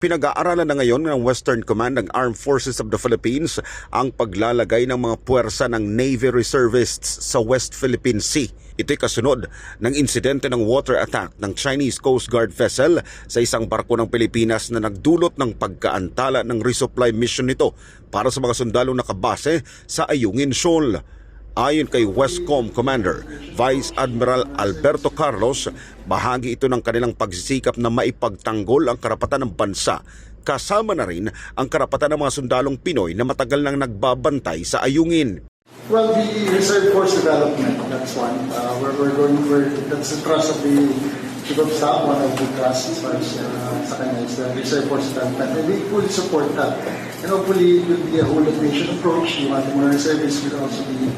Pinag-aaralan na ngayon ng Western Command ng Armed Forces of the Philippines ang paglalagay ng mga puwersa ng Navy Reservists sa West Philippine Sea. Ito'y kasunod ng insidente ng water attack ng Chinese Coast Guard vessel sa isang barko ng Pilipinas na nagdulot ng pagkaantala ng resupply mission nito para sa mga sundalong nakabase sa Ayungin Shoal. Ayon kay Westcom Commander Vice Admiral Alberto Carlos, bahagi ito ng kanilang pagsisikap na maipagtanggol ang karapatan ng bansa. Kasama na rin ang karapatan ng mga sundalong Pinoy na matagal nang nagbabantay sa ayungin. Well, the reserve force development, that's one. Uh, we're, we're going for, that's the trust of the chief staff, one of the trusts as far as uh, sa kanya is the reserve force development. And we fully support that. And hopefully it will be a whole of nation approach. Yung ating mga reservists will also be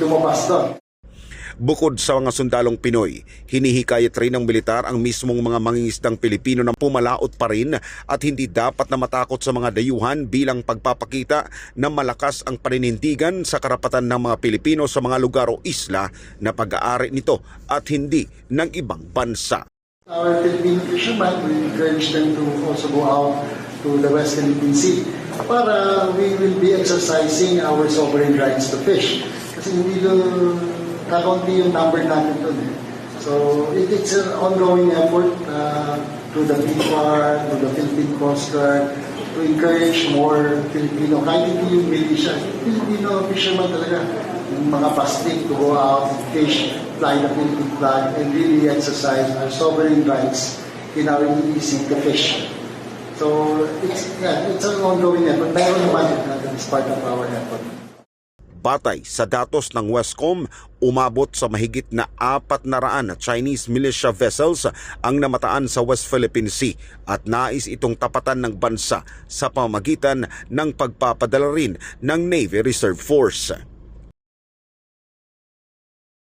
lumabas doon. Bukod sa mga sundalong Pinoy, hinihikayat rin ng militar ang mismong mga mangingisdang Pilipino na pumalaot pa rin at hindi dapat na matakot sa mga dayuhan bilang pagpapakita na malakas ang paninindigan sa karapatan ng mga Pilipino sa mga lugar o isla na pag-aari nito at hindi ng ibang bansa. Our Philippine fishermen, we encourage them to also go out to the West Philippine Sea para we will be exercising our sovereign rights to fish. Kasi hindi lang kakaunti yung number natin doon. Eh. So it, it's an ongoing effort uh, to the PFAR, to the Philippine Coast Guard, to encourage more Filipino, kahit hindi yung militia, Filipino fishermen talaga, yung mga pastig to go out, fish, fly the Philippine flag, and really exercise our sovereign rights in our EEC to fish. So it's yeah, it's an ongoing effort. Meron naman uh, it's part of our effort. Batay sa datos ng Westcom, umabot sa mahigit na apat na raan na Chinese militia vessels ang namataan sa West Philippine Sea at nais itong tapatan ng bansa sa pamagitan ng pagpapadala rin ng Navy Reserve Force.